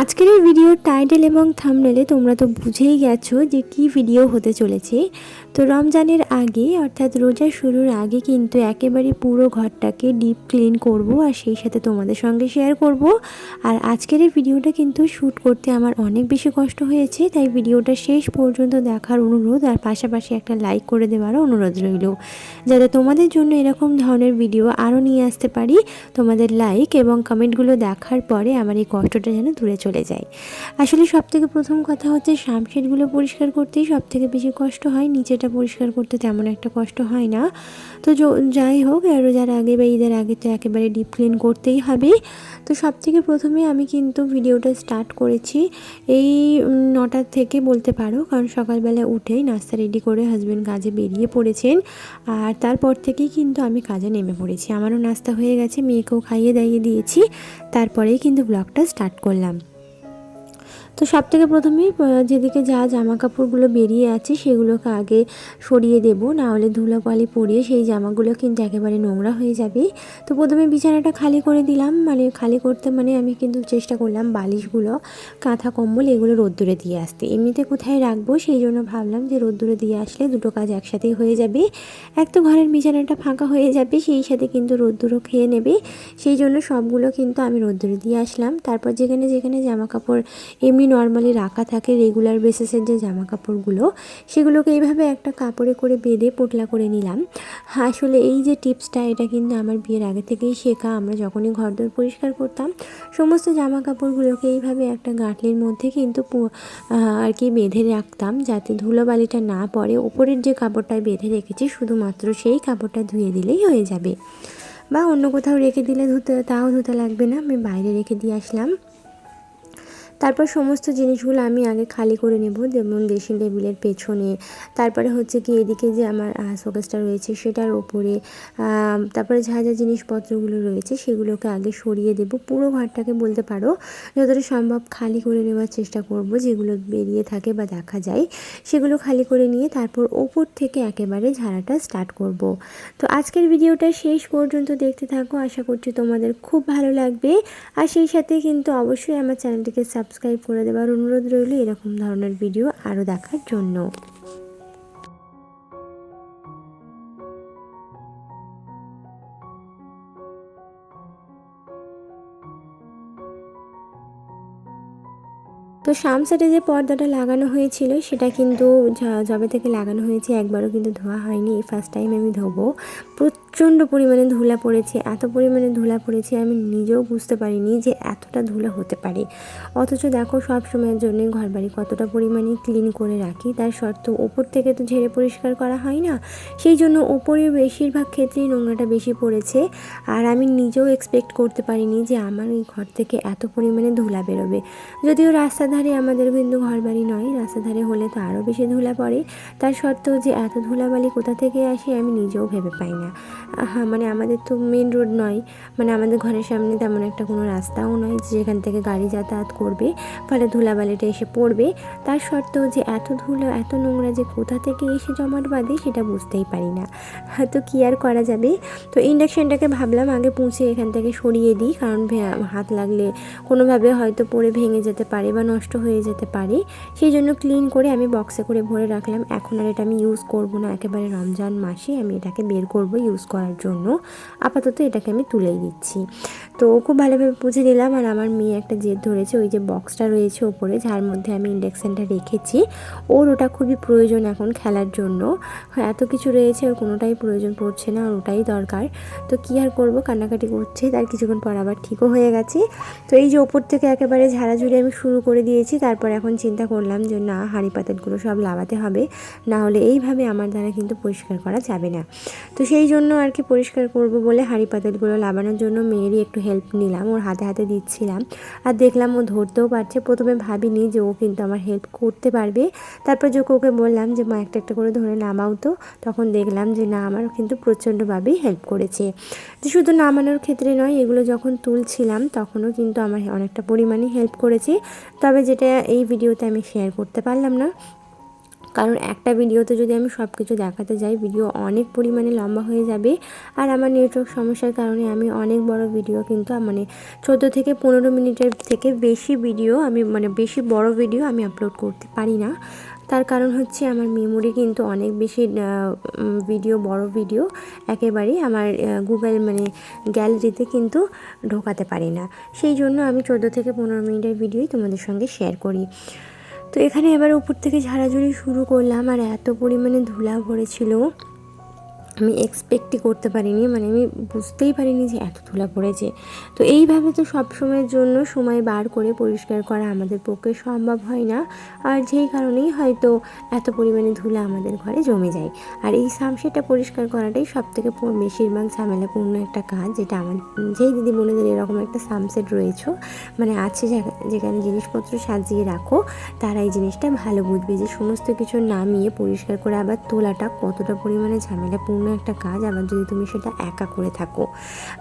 আজকের এই ভিডিওর টাইটেল এবং থামনেলে তোমরা তো বুঝেই গেছো যে কি ভিডিও হতে চলেছে। তো রমজানের আগে, অর্থাৎ রোজা শুরুর আগে কিন্তু একেবারে পুরো ঘরটাকে ডিপ ক্লিন করব আর সেই সাথে তোমাদের সঙ্গে শেয়ার করব। আর আজকের এই ভিডিওটা কিন্তু শ্যুট করতে আমার অনেক বেশি কষ্ট হয়েছে, তাই ভিডিওটা শেষ পর্যন্ত দেখার অনুরোধ আর পাশাপাশি একটা লাইক করে দেওয়ারও অনুরোধ রইল। যাতে তোমাদের জন্য এরকম ধরনের ভিডিও আরও নিয়ে আসতে পারি, তোমাদের লাইক এবং কমেন্টগুলো দেখার পরে আমার এই কষ্টটা যেন দূরে চলে যায়। আসলে সব থেকে প্রথম কথা হচ্ছে শামশেডগুলো পরিষ্কার করতেই সব থেকে বেশি কষ্ট হয়। নিচেটা পরিষ্কার করতে তেমন একটা কষ্ট হয় না। তো যাই হোক রোজার আগে বা ঈদের আগে তো একেবারে ডিপ ক্লিন করতেই হবে। তো সব থেকে প্রথমে আমি কিন্তু ভিডিওটা স্টার্ট করেছি। এই নটার থেকে বলতে পারো, কারণ সকালবেলা উঠেই নাস্তা রেডি করে হাজব্যান্ড কাজে বেরিয়ে পড়েছেন। আর তারপর থেকেই কিন্তু আমি কাজে নেমে পড়েছি। আমারও নাস্তা হয়ে গেছে, মেয়েকেও খাইয়ে দাইয়ে দিয়েছি। তারপরেই কিন্তু ব্লগটা স্টার্ট করলাম। তো সব থেকে প্রথমে যেদিকে যা জামা কাপড়গুলো বেরিয়ে আছে সেগুলোকে আগে সরিয়ে দেব। না হলে ধুলোপালি পরিয়ে সেই জামাগুলো কিন্তু একেবারে নোংরা হয়ে যাবে। তো প্রথমে বিছানাটা খালি করে দিলাম। মানে খালি করতে মানে আমি কিন্তু চেষ্টা করলাম বালিশগুলো, কাঁথা, কম্বল এগুলো রোদ্দুরে দিয়ে আসতে। এমনিতে কোথায় রাখব সেই জন্য ভাবলাম যে রোদ্দুরে দিয়ে আসলে দুটো কাজ একসাথেই হয়ে যাবে। এক তো ঘরের বিছানাটা ফাঁকা হয়ে যাবে, সেই সাথে কিন্তু রোদ্দুরও খেয়ে নেবে। সেই জন্য সবগুলো কিন্তু আমি রোদ্দুরে দিয়ে আসলাম। তারপর যেখানে যেখানে জামা কাপড় এমনি নর্মালি রাখা থাকে রেগুলার বেসিসের যে জামা কাপড়গুলো সেগুলোকে এইভাবে একটা কাপড়ে করে বেঁধে পোটলা করে নিলাম। আসলে এই যে টিপসটা, এটা কিন্তু আমার বিয়ের আগে থেকেই শেখা। আমরা যখনই ঘরদোর পরিষ্কার করতাম, সমস্ত জামা কাপড়গুলোকে এইভাবে একটা গাঁটলির মধ্যে কিন্তু আর কি বেঁধে রাখতাম যাতে ধুলোবালিটা না পড়ে। ওপরের যে কাপড়টা বেঁধে রেখেছি, শুধুমাত্র সেই কাপড়টা ধুয়ে দিলেই হয়ে যাবে। বা অন্য কোথাও রেখে দিলে ধুতে, তাও ধুতে লাগবে না। আমি বাইরে রেখে দিয়ে আসলাম। তারপর সমস্ত জিনিসগুলো আমি আগে খালি করে নেব, যেমন ড্রেসিং টেবিলের পেছনে। তারপরে হচ্ছে কি এদিকে যে আমার শোকেসটা রয়েছে সেটার ওপরে তারপরে যা যা জিনিসপত্রগুলো রয়েছে সেগুলোকে আগে সরিয়ে দেব। পুরো ঘরটাকে বলতে পারো যতটা সম্ভব খালি করে নেওয়ার চেষ্টা করব, যেগুলো বেরিয়ে থাকে বা দেখা যায়। সেগুলো খালি করে নিয়ে তারপর ওপর থেকে একেবারে ঝাড়াটা স্টার্ট করব। তো আজকের ভিডিওটা শেষ পর্যন্ত দেখতে থাকো। আশা করছি তোমাদের খুব ভালো লাগবে। আর সেই সাথে কিন্তু অবশ্যই আমার চ্যানেলটিকে সাবস্ক্রাইব করে দেওয়ার অনুরোধ রইল এরকম ধরনের ভিডিও আরও দেখার জন্য। তো সামসাটে যে পর্দাটা লাগানো হয়েছিল, সেটা কিন্তু যবে থেকে লাগানো হয়েছে, একবারও কিন্তু ধোয়া হয়নি, এই ফার্স্ট টাইম আমি ধোবো। প্রচণ্ড পরিমাণে ধুলা পড়েছে, এত পরিমাণে ধুলা পড়েছে আমি নিজেও বুঝতে পারিনি যে এতটা ধুলা হতে পারে। অথচ দেখো সব সময়ের জন্যই ঘরবাড়ি কতটা পরিমাণে ক্লিন করে রাখি, তার সত্ত্বেও ওপর থেকে তো ঝেড়ে পরিষ্কার করা হয় না। সেই জন্য ওপরে বেশিরভাগ ক্ষেত্রেই নোংরাটা বেশি পড়েছে আর আমি নিজেও এক্সপেক্ট করতে পারিনি যে আমার এই ঘর থেকে এত পরিমাণে ধুলা বেরোবে। যদিও রাস্তার ধারে আমাদের কিন্তু ঘর বাড়ি নয়, রাস্তার ধারে হলে তো আরও বেশি ধুলা পড়ে। তার সত্ত্বেও যে এত ধুলাবালি কোথা থেকে আসে আমি নিজেও ভেবে পাই না। মানে আমাদের তো মেন রোড নয়। মানে আমাদের ঘরের সামনে তেমন একটা কোনো রাস্তাও নয় যেখান থেকে গাড়ি যাতায়াত করবে, ফলে ধুলাবালিটা এসে পড়বে। তার সত্ত্বেও যে এত ধুলো, এত নোংরা যে কোথা থেকে এসে জমাট বাঁধে সেটা বুঝতেই পারি না। তো কী আর করা যাবে? তো ইন্ডাকশানটাকে ভাবলাম আগে পুঁছে এখান থেকে সরিয়ে দিই, কারণ হাত লাগলে কোনোভাবে হয়তো পড়ে ভেঙে যেতে পারে বা নষ্ট হয়ে যেতে পারে। সেই জন্য ক্লিন করে আমি বক্সে করে ভরে রাখলাম। এখন আর এটা আমি ইউজ করব না। একেবারে রমজান মাসে আমি এটাকে বের করব ইউজ করার জন্য আপাতত এটাকে আমি তুলেই দিচ্ছি। তো খুব ভালোভাবে বুঝে দিলাম আর আমার মেয়ে একটা জেদ ধরেছে ওই যে বক্সটা রয়েছে ওপরে যার মধ্যে আমি ইন্ডাকশানটা রেখেছি। ওর ওটা খুবই প্রয়োজন এখন খেলার জন্য। হ্যাঁ, এত কিছু রয়েছে ওর কোনোটাই প্রয়োজন পড়ছে না আর ওটাই দরকার। তো কী আর করব কান্নাকাটি করছে তার কিছুক্ষণ পর আবার ঠিকও হয়ে গেছে। তো এই যে ওপর থেকে একেবারে ঝাড়াঝুড়ি আমি শুরু করে দিয়েছি তারপর এখন চিন্তা করলাম যে না হাঁড়ি পাতালগুলো সব লাগাতে হবে না হলে এইভাবে আমার দ্বারা কিন্তু পরিষ্কার করা যাবে না। তো সেই জন্য আর আর কি পরিষ্কার করব বলে হাঁড়ি পাতিলগুলো লাগানোর জন্য মেয়েরই একটু হেল্প নিলাম। ওর হাতে হাতে দিচ্ছিলাম। আর দেখলাম ও ধরতেও পারছে। প্রথমে ভাবিনি যে ও কিন্তু আমার হেল্প করতে পারবে। তারপর যখন ওকে বললাম যে, মা, একটা একটা করে ধরে নামাও তো। তখন দেখলাম যে, না আমার কিন্তু প্রচণ্ডভাবেই হেল্প করেছে। যে শুধু নামানোর ক্ষেত্রে নয়, এগুলো যখন তুলছিলাম, তখনও কিন্তু আমার অনেকটা পরিমাণে হেল্প করেছে। তবে যেটা এই ভিডিওতে আমি শেয়ার করতে পারলাম না কারণ একটা ভিডিওতে যদি আমি সব কিছু দেখাতে যাই, ভিডিও অনেক পরিমাণে লম্বা হয়ে যাবে। আর আমার নেটওয়ার্ক সমস্যার কারণে আমি অনেক বড় ভিডিও কিন্তু মানে চোদ্দ থেকে পনেরো মিনিটের থেকে বেশি ভিডিও আমি মানে বেশি বড় ভিডিও আমি আপলোড করতে পারি না। তার কারণ হচ্ছে আমার মেমোরি কিন্তু অনেক বেশি ভিডিও, বড় ভিডিও একেবারেই আমার গুগল মানে গ্যালারিতে কিন্তু ঢোকাতে পারি না। সেই জন্য আমি চোদ্দ থেকে পনেরো মিনিটের ভিডিওই তোমাদের সঙ্গে শেয়ার করি। তো এখানে এবার উপর থেকে ঝাড়াঝুড়ি শুরু করলাম আর এত পরিমাণে ধুলা ভরেছিল। আমি এক্সপেক্টই করতে পারিনি মানে আমি বুঝতেই পারিনি যে এত ধুলা পড়েছে। তো এইভাবে তো সব সময়ের জন্য সময় বার করে পরিষ্কার করা আমাদের পক্ষে সম্ভব হয় না। আর যেই কারণেই হয়তো এত পরিমাণে ধুলা আমাদের ঘরে জমে যায়। আর এই সামসেটা পরিষ্কার করাটাই সব থেকে বেশিরভাগ ঝামেলাপূর্ণ একটা কাজ, যেটা আমার, যেই দিদি বোনেদের এরকম একটা সামসেট রয়েছে মানে আছে যেখানে জিনিসপত্র সাজিয়ে রাখো, তারা এই জিনিসটা ভালো বুঝবে যে সমস্ত কিছু নামিয়ে পরিষ্কার করে আবার তোলাটা কতটা পরিমাণে ঝামেলাপূর্ণ একটা কাজ, আবার যদি তুমি সেটা একা করে থাকো।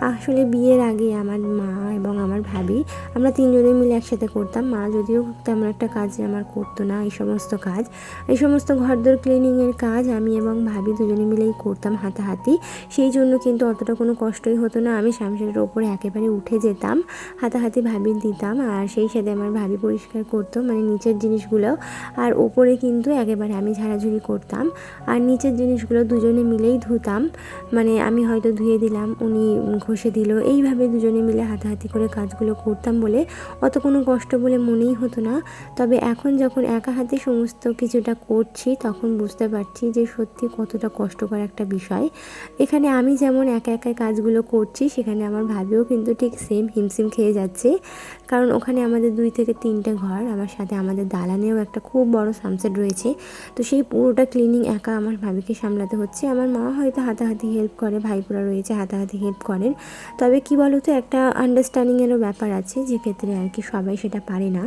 আসলে বিয়ের আগে আমার মা এবং আমার ভাবি, আমরা তিনজনে মিলে একসাথে করতাম। মা যদিও তেমন একটা কাজ আমার করতো না, এই সমস্ত কাজ। এই সমস্ত ঘরদোর ক্লিনিংয়ের কাজ আমি এবং ভাবি দুজনে মিলেই করতাম হাতাহাতি। সেই জন্য কিন্তু অতটা কোনো কষ্টই হতো না। আমি শামশের ওপরে একেবারে উঠে যেতাম, হাতাহাতি ভাবি দিতাম আর সেই সাথে আমার ভাবি পরিষ্কার করতো মানে নিচের জিনিসগুলো। আর ওপরে কিন্তু একেবারে আমি ঝাড়াঝুড়ি করতাম। আর নিচের জিনিসগুলো দুজনে মিলেই ধুতাম। মানে আমি হয়তো ধুয়ে দিলাম, উনি ঘষে দিল। এইভাবে দুজনে মিলে হাতাহাতি করে কাজগুলো করতাম বলে অত কোনো কষ্ট বলে মনেই হতো না। তবে এখন যখন একা হাতে সমস্ত কিছুটা করছি, তখন বুঝতে পারছি যে সত্যি কতটা কষ্টকর একটা বিষয়। এখানে আমি যেমন একা একা কাজগুলো করছি, সেখানে আমার ভাবিও কিন্তু ঠিক সেম হিমসিম খেয়ে যাচ্ছে। কারণ ওখানে আমাদের দুই থেকে তিনটে ঘর আমার সাথে আমাদের দালানেও একটা খুব বড় সানসেট রয়েছে। তো সেই পুরোটা ক্লিনিং একা আমার ভাবিকে সামলাতে হচ্ছে। আমার মা হয়তো হাতাহাতি হেল্প করে, ভাইপোরা রয়েছে হাতাহাতি হেল্প করেন। তবে কি বলো তো একটা আন্ডারস্ট্যান্ডিংয়েরও ব্যাপার আছে যে ক্ষেত্রে আর কি সবাই সেটা পারে না।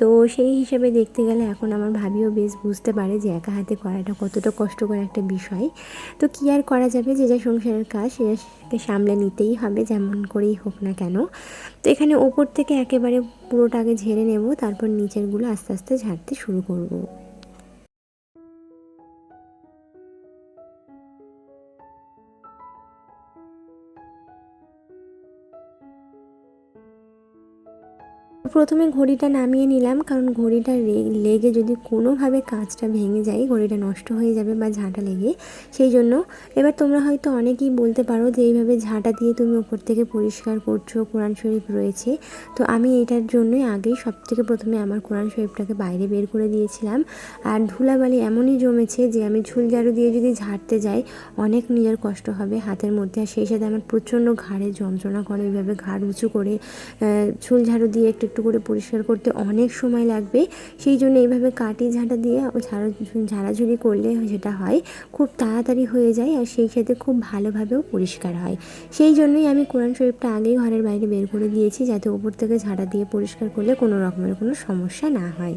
তো সেই হিসেবে দেখতে গেলে এখন আমার ভাবিও বেশ বুঝতে পারে যে একা হাতে করাটা কতটা কষ্টকর একটা বিষয়। তো কী আর করা যাবে? যে যা সংসারের কাজ সেটাকে সামলে নিতেই হবে, যেমন করেই হোক না কেন। তো এখানে ওপর থেকে একেবারে পুরোটাকে ঝেড়ে নেব, তারপর নিচেরগুলো আস্তে আস্তে ঝাড়তে শুরু করব। প্রথমে ঘড়িটা নামিয়ে নিলাম, কারণ ঘড়িটা লেগে যদি কোনোভাবে কাঁচটা ভেঙে যায়, ঘড়িটা নষ্ট হয়ে যাবে বা ঝাঁটা লেগে, সেই জন্য। এবার তোমরা হয়তো অনেকেই বলতে পারো যে এইভাবে ঝাঁটা দিয়ে তুমি ওপর থেকে পরিষ্কার করছ, কোরআন শরীফ রয়েছে। তো আমি এটার জন্যই আগেই সব থেকে প্রথমে আমার কোরআন শরীফটাকে বাইরে বের করে দিয়েছিলাম। আর ধুলাবালি এমনই জমেছে যে আমি ঝুল ঝাড়ু দিয়ে যদি ঝাড়তে যাই, অনেক নিজের কষ্ট হবে হাতের মধ্যে। আর সেই সাথে আমার প্রচণ্ড ঘাড়ে যন্ত্রণা করে, এইভাবে ঘাড় উঁচু করে ঝুল ঝাড়ু দিয়ে একটু একটু করে পরিষ্কার করতে অনেক সময় লাগবে। সেই জন্য এইভাবে কাটি ঝাঁটা দিয়ে ঝাড়া, ঝাড়াঝুড়ি করলে যেটা হয়, খুব তাড়াতাড়ি হয়ে যায় আর সেই সাথে খুব ভালোভাবেও পরিষ্কার হয়। সেই জন্যই আমি কোরআন শরীফটা আগেই ঘরের বাইরে বের করে দিয়েছি যাতে ওপর থেকে ঝাড়া দিয়ে পরিষ্কার করলে কোনো রকমের কোনো সমস্যা না হয়।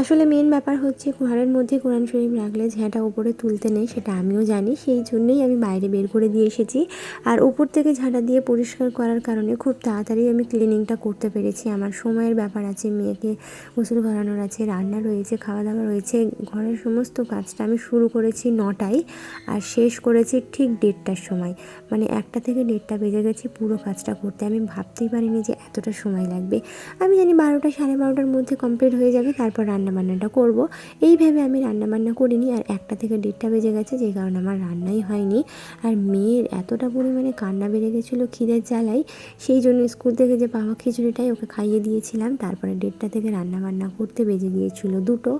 আসলে মেন ব্যাপার হচ্ছে ঘরের মধ্যে কোরআন শরীফ রাখলে ঝ্যাঁটা উপরে তুলতে নেই, সেটা আমিও জানি। সেই জন্যই আমি বাইরে বের করে দিয়ে এসেছি। আর উপর থেকে ঝাঁটা দিয়ে পরিষ্কার করার কারণে খুব তাড়াতাড়ি আমি ক্লিনিংটা করতে পেরেছি। আমার সময়ের ব্যাপার আছে, মেয়েকে গোসল করানোর আছে, রান্না রয়েছে খাওয়া দাওয়া রয়েছে। ঘরের সমস্ত কাজটা আমি শুরু করেছি নটায় আর শেষ করেছি ঠিক দেড়টার সময়। মানে একটা থেকে দেড়টা বেজে গেছি পুরো কাজটা করতে। আমি ভাবতেই পারিনি যে এতটা সময় লাগবে। আমি জানি বারোটা সাড়ে বারোটার মধ্যে কমপ্লিট হয়ে যাবে, তারপর রান্না রান্নাবান্নাটা করব। এই ভেবে আমি রান্নাবান্না করিনি আর একটা থেকে দেড়টা বেজে গেছে, যে কারণে আমার রান্নাই হয়নি। আর মেয়ের এতটা পরিমাণে কান্না বেড়ে গেছিল খিদের জ্বালাই সেই জন্য স্কুল থেকে যে পাওয়া খিচুড়িটাই ওকে খাইয়ে দিয়েছিলাম। তারপরে দেড়টা থেকে রান্না বান্না করতে বেজে গিয়েছিল দুটো।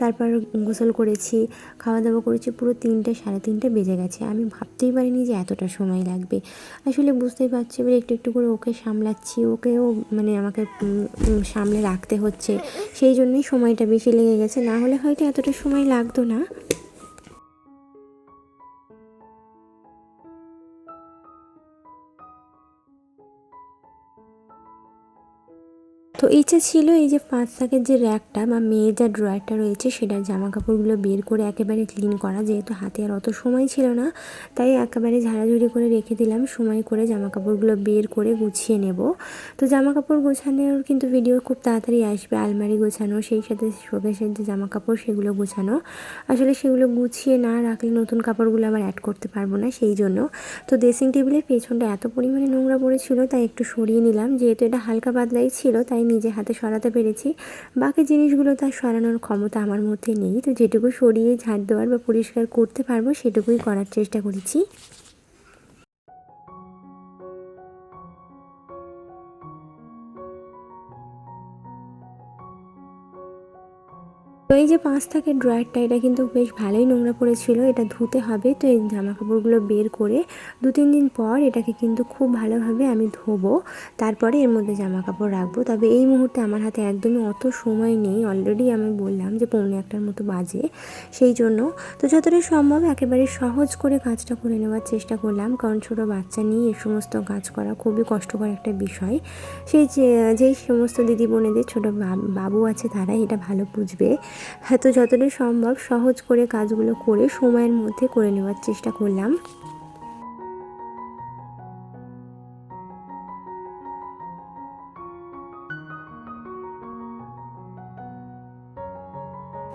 তারপর গোসল করেছি খাওয়া দাওয়া করেছি, পুরো তিনটে, সাড়ে তিনটে বেজে গেছে। আমি ভাবতেই পারিনি যে এতটা সময় লাগবে। আসলে বুঝতেই পারছি, এবার একটু একটু করে ওকে সামলাচ্ছি, ওকেও মানে আমাকে সামলে রাখতে হচ্ছে। সেই জন্যই সময়টা বেশি লেগে গেছে না হলে হয়তো এতটা সময় লাগতো না। তো ইচ্ছে ছিল এই যে পাঁচ থাকের যে র্যাকটা বা মেয়ের যা ড্রয়ারটা রয়েছে সেটার জামা কাপড়গুলো বের করে একেবারে ক্লিন করা, যেহেতু হাতে আর অত সময় ছিল না, তাই একেবারে ঝাড়াঝুড়ি করে রেখে দিলাম। সময় করে জামা কাপড়গুলো বের করে গুছিয়ে নেব। তো জামা কাপড় গোছানোর কিন্তু ভিডিও খুব তাড়াতাড়ি আসবে, আলমারি গোছানো, সেই সাথে শোকেশের যে জামা কাপড় সেগুলো গোছানো। আসলে সেগুলো গুছিয়ে না রাখলে নতুন কাপড়গুলো আবার অ্যাড করতে পারব না সেই জন্য। তো ড্রেসিং টেবিলের পেছনটা এত পরিমাণে নোংরা পড়েছিল, তাই একটু সরিয়ে নিলাম। যেহেতু এটা হালকা পাতলাই ছিল, তাই নিজে হাতে সরাতে পেরেছি। বাকি জিনিসগুলো তার সরানোর ক্ষমতা আমার মধ্যে নেই। তো যেটুকু সরিয়ে ঝাড় দেওয়ার বা পরিষ্কার করতে পারব, সেটুকুই করার চেষ্টা করেছি। তো এই যে পাঁচ থাকে ড্রয়ারটা এটা কিন্তু বেশ ভালোই নোংরা পড়েছিল, এটা ধুতে হবে। তো এই জামা কাপড়গুলো বের করে দু তিন দিন পর এটাকে কিন্তু খুব ভালোভাবে আমি ধোবো। তারপরে এর মধ্যে জামা কাপড় রাখব। তবে এই মুহূর্তে আমার হাতে একদমই অত সময় নেই। অলরেডি আমি বললাম যে পৌনে একটার মতো বাজে। সেই জন্য তো যতটা সম্ভব একেবারে সহজ করে কাজটা করে নেওয়ার চেষ্টা করলাম। কারণ ছোটো বাচ্চা নিয়ে এ সমস্ত কাজ করা খুবই কষ্টকর একটা বিষয়। সেই যে, যেই সমস্ত দিদি বোনেদের ছোটো বাবু আছে তারা এটা ভালো বুঝবে। হ্যাঁ তো যতটা সম্ভব সহজ করে কাজগুলো করে সময়ের মধ্যে করে নেওয়ার চেষ্টা করলাম।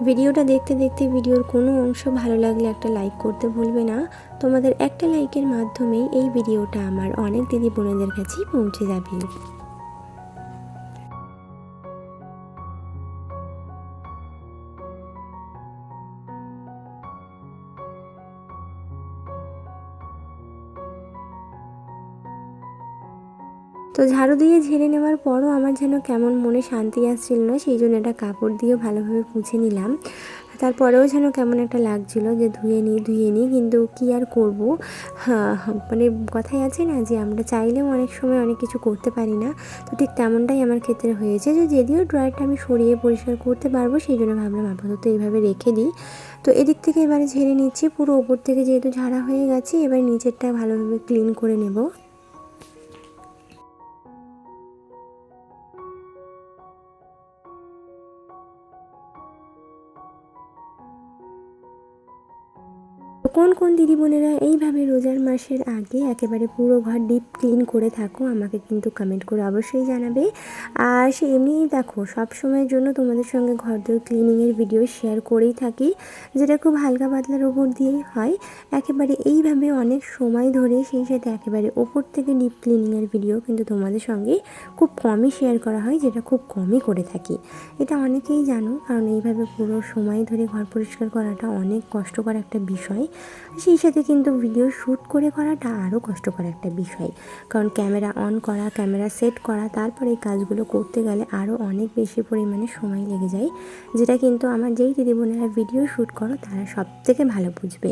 ভিডিওটা দেখতে দেখতে ভিডিওর কোনো অংশ ভালো লাগলে একটা লাইক করতে ভুলবে না। তোমাদের একটা লাইকের মাধ্যমেই এই ভিডিওটা আমার অনেক দিদি বোনেদের কাছেই পৌঁছে যাবে। তো ঝাড়ু দিয়ে ঝেড়ে নেওয়ার পরও আমার যেন কেমন মনে শান্তি আসছিল না, সেই জন্য একটা কাপড় দিয়ে ভালোভাবে মুছে নিলাম। তারপরেও যেন কেমন একটা লাগছিল যে ধুয়ে নিই ধুয়ে নিই, কিন্তু কী আর করব? মানে কথাই আছে না যে আমরা চাইলেও অনেক সময় অনেক কিছু করতে পারি না। তো ঠিক তেমনটাই আমার ক্ষেত্রে হয়েছে যে যদিও ড্রয়ারটা আমি সরিয়ে পরিষ্কার করতে পারব, সেই জন্য ভাবলাম আপাতত এইভাবে রেখে দিই। তো এদিক থেকে এবারে ঝেড়ে নিচ্ছি, পুরো ওপর থেকে যেহেতু ঝাড়া হয়ে গেছে, এবার নিচেরটা ভালোভাবে ক্লিন করে নেব। কোন কোন দিদি বোনেরা এইভাবে রোজার মাসের আগে একেবারে পুরো ঘর ডিপ ক্লিন করে থাকো, আমাকে কিন্তু কমেন্ট করে অবশ্যই জানাবে। আর সে এমনিই দেখো, সব সময়ের জন্য তোমাদের সঙ্গে ঘর দোর ক্লিনিংয়ের ভিডিও শেয়ার করেই থাকি, যেটা খুব হালকা পাতলার ওপর দিয়েই হয়। একেবারে এইভাবে অনেক সময় ধরে সেই সাথে একেবারে ওপর থেকে ডিপ ক্লিনিংয়ের ভিডিও কিন্তু তোমাদের সঙ্গে খুব কমই শেয়ার করা হয়, যেটা খুব কমই করে থাকি। এটা অনেকেই জানো, কারণ এইভাবে পুরো সময় ধরে ঘর পরিষ্কার করাটা অনেক কষ্টকর একটা বিষয়। সেই সাথে কিন্তু ভিডিও শ্যুট করে করাটা আরও কষ্টকর একটা বিষয়। কারণ ক্যামেরা অন করা ক্যামেরা সেট করা, তারপরে এই কাজগুলো করতে গেলে আরও অনেক বেশি পরিমাণে সময় লেগে যায়। যেটা কিন্তু আমার যেই দিদি বোনেরা ভিডিও শ্যুট করো, তারা সব থেকে ভালো বুঝবে।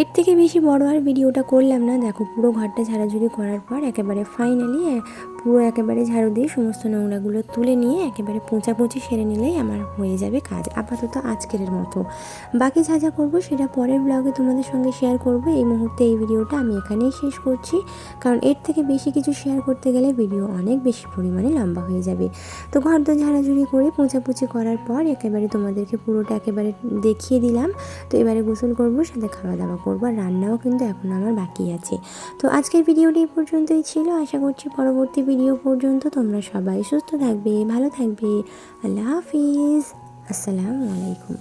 এর থেকে বেশি বড় আর ভিডিওটা করলাম না। দেখো পুরো ঘরটা ঝাড়াঝুড়ি করার পর একেবারে ফাইনালি পুরো একেবারে ঝাড়ু দিয়ে সমস্ত নোংরাগুলো তুলে নিয়ে একেবারে পোঁচাপুচি সেরে নিলেই আমার হয়ে যাবে কাজ। আপাতত আজকের মতো। বাকি যা যা করব সেটা পরের ব্লগে তোমাদের সঙ্গে শেয়ার করব। এই মুহূর্তে এই ভিডিওটা আমি এখানেই শেষ করছি। কারণ এর থেকে বেশি কিছু শেয়ার করতে গেলে ভিডিও অনেক বেশি পরিমাণে লম্বা হয়ে যাবে। তো ঘর তো ঝাড়াঝুড়ি করে পোঁচাপুচি করার পর একেবারে তোমাদেরকে পুরোটা একেবারে দেখিয়ে দিলাম। তো এবারে গোসল করব, সাথে খাওয়া দাওয়া করব, আর রান্নাও কিন্তু এখন আমার বাকি আছে। তো আজকের ভিডিওটি এই পর্যন্তই ছিল। আশা করছি পরবর্তী ভিডিও পর্যন্ত তোমরা সবাই সুস্থ থাকবে ভালো থাকবে। আল্লাহ হাফিজ। আসসালামু আলাইকুম।